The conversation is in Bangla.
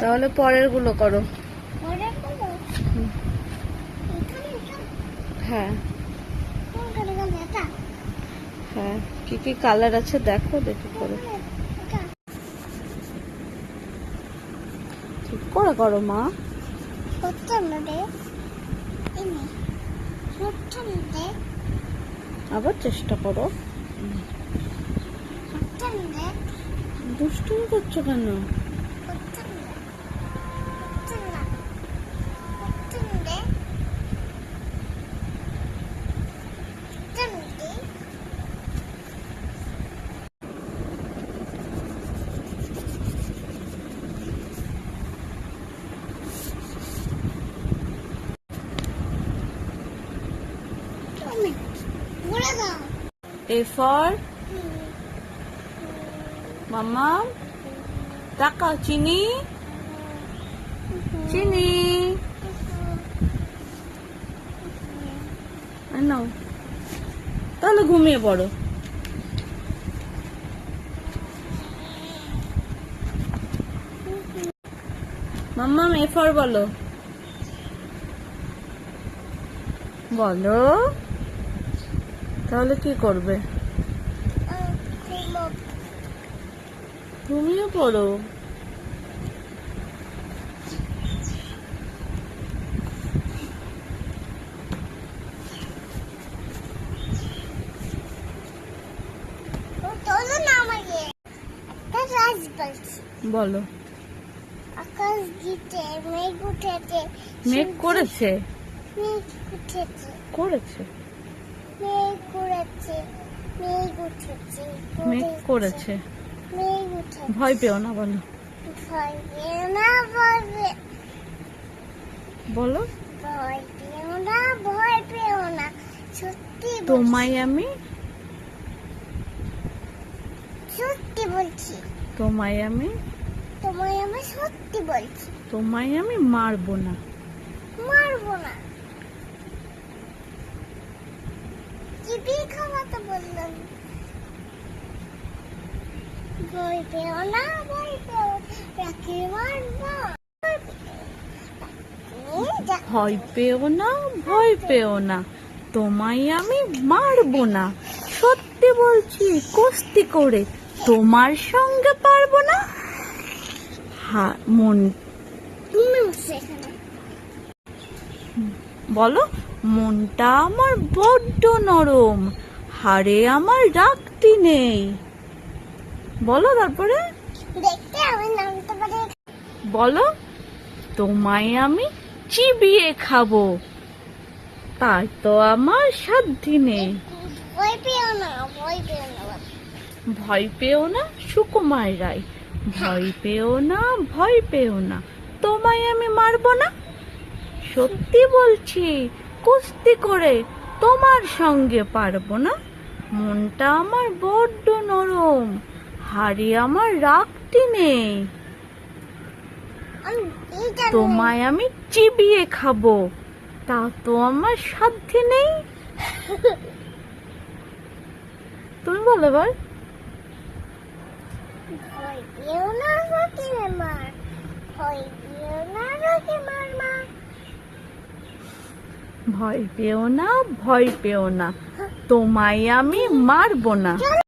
তাহলে পরেরগুলো করো হ্যাঁ। হ্যাঁ। কি কি কালার আছে দেখো দেখে করো। ঠিক করে করো মা। আবার চেষ্টা করো। দুষ্টুমি করছ কেন? এ ফর মামা টাকা চিনি চিনি নাও তাহলে ঘুমিয়ে পড়ো। মাম্মা এ বলো। বলো। তাহলে কি করবে? ঘুমিয়ে পড়ো। বলো। আকাশ গীতে মেঘ উঠেছে। মেঘ করেছে? মেঘ উঠেছে। করেছে? মেঘ করেছে। ভয় পেও না বলো। বলো। তোমায় আমি সত্যি বলছি। তোমায় আমি তোমায় আমি সত্যি বলছি। তোমায় আমি মারবো না। মারবো না। চিবিয়ে খাওয়াতে বললাম ভয় পেও না ভয় পেও রাখি মারবো ভয় পেও না ভয় পেও না তোমায় আমি মারবো না। সত্যি বলছি কস্তি করে তোমার সঙ্গে পারব না। হা মন তুমি বলো। মনটা আমার বড্ড নরম হাড়ে আমার রাখতি নেই। বলো তারপরে? বলো তোমায় আমি চিবিয়ে খাব। তার তো আমার সাধ্যি নেই। ভয় পেও না ভয় পেও না। ভয় পেও না সুকুমার রায়। ভয় পেও না ভয় পেও না তোমায় আমি মারবো না। সত্যি বলছি কুস্তি করে তোমার সঙ্গে পারব না। মনটা আমার বড্ড নরম হাড়ি আমার রাখতি নেই। তোমায় আমি চিবিয়ে খাব তা তো আমার সাধ্যে নেই। তুমি বলো এবার। ভয় পেও না রকি মার ভয় পেও না রকি মার মা। ভয় পেও না ভয় পেও না। তোমায় আমি মারবো না।